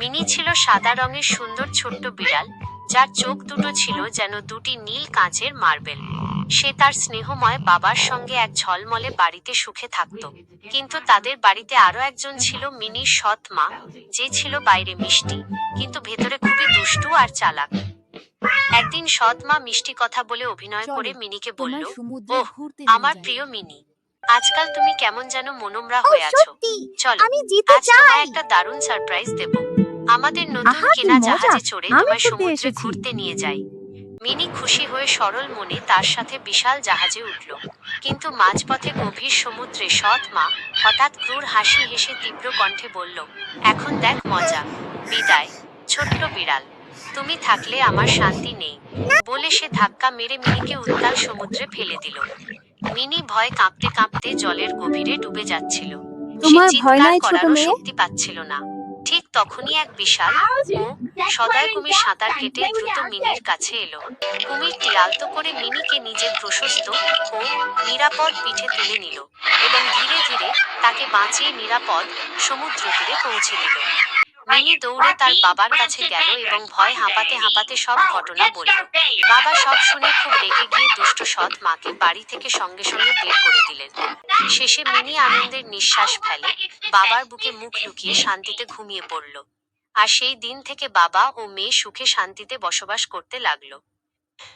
Mini ছিল সাদা রঙের সুন্দর ছোট্ট বিড়াল যার চোখ দুটো ছিল যেন দুটি নীল কাঁচের মার্বেল। সে তার স্নেহময় বাবার সঙ্গে এক ঝলমলে বাড়িতে সুখে থাকত। কিন্তু তাদের বাড়িতে আরও একজন ছিল মিনির সৎ মা যে ছিল বাইরে মিষ্টি কিন্তু ভেতরে খুবই দুষ্টু আর চালাক। একদিন সৎ মা মিষ্টি কথা বলে অভিনয় করে মিনিকে বলল ওহ আমার প্রিয় মিনি আজকাল তুমি কেমন যেন মনোমরা হয়ে আছো। চলো আমি জিতে আজ তোমায় একটা দারুণ সারপ্রাইজ দেব। আমাদের নতুন কেনা জাহাজে চড়ে তোমায় সমুদ্রে ঘুরতে নিয়ে যাই। মিনি খুশি হয়ে সরল মনে তার সাথে বিশাল জাহাজে উঠল। কিন্তু মাঝপথে গভীর সমুদ্রে সৎ মা হঠাৎ ক্রূর হাসি হেসে তীব্র কণ্ঠে বলল এখন দেখ মজা। বিদায়। ছোট্ট বিড়াল। তুমি থাকলে আমার শান্তি নেই। বলে সে ধাক্কা মেরে মিনিকে উত্তাল সমুদ্রে ফেলে দিল। মিনি ভয় কাঁপতে কাঁপতে জলের গভীরে ডুবে যাচ্ছিল। তোমার ভয় নাই ছোট মেয়ে? শক্তি পাচ্ছিল না। ঠিক তখনই এক বিশাল ও সদয় কুমির সাঁতার কেটে দ্রুত মিনির কাছে এলো। কুমিরটি আলতো করে মিনিকে নিজের প্রশস্ত ও নিরাপদ পিঠে তুলে নিল এবং ধীরে ধীরে তাকে বাঁচিয়ে নিরাপদ সমুদ্র তীরে পৌঁছে দিল। মিনি দৌড়ে তার বাবার কাছে গেল এবং ভয় হাঁপাতে হাঁপাতে সব ঘটনা বলল। বাবা সব শুনে খুব রেগে গিয়ে দুষ্ট সৎ মাকে বাড়ি থেকে সঙ্গে সঙ্গে বের করে দিলেন। শেষে মিনি আনন্দের নিঃশ্বাস ফেলে বাবার বুকে মুখ লুকিয়ে শান্তিতে ঘুমিয়ে পড়ল। আর সেই দিন থেকে বাবা ও মেয়ে সুখে শান্তিতে বসবাস করতে লাগল।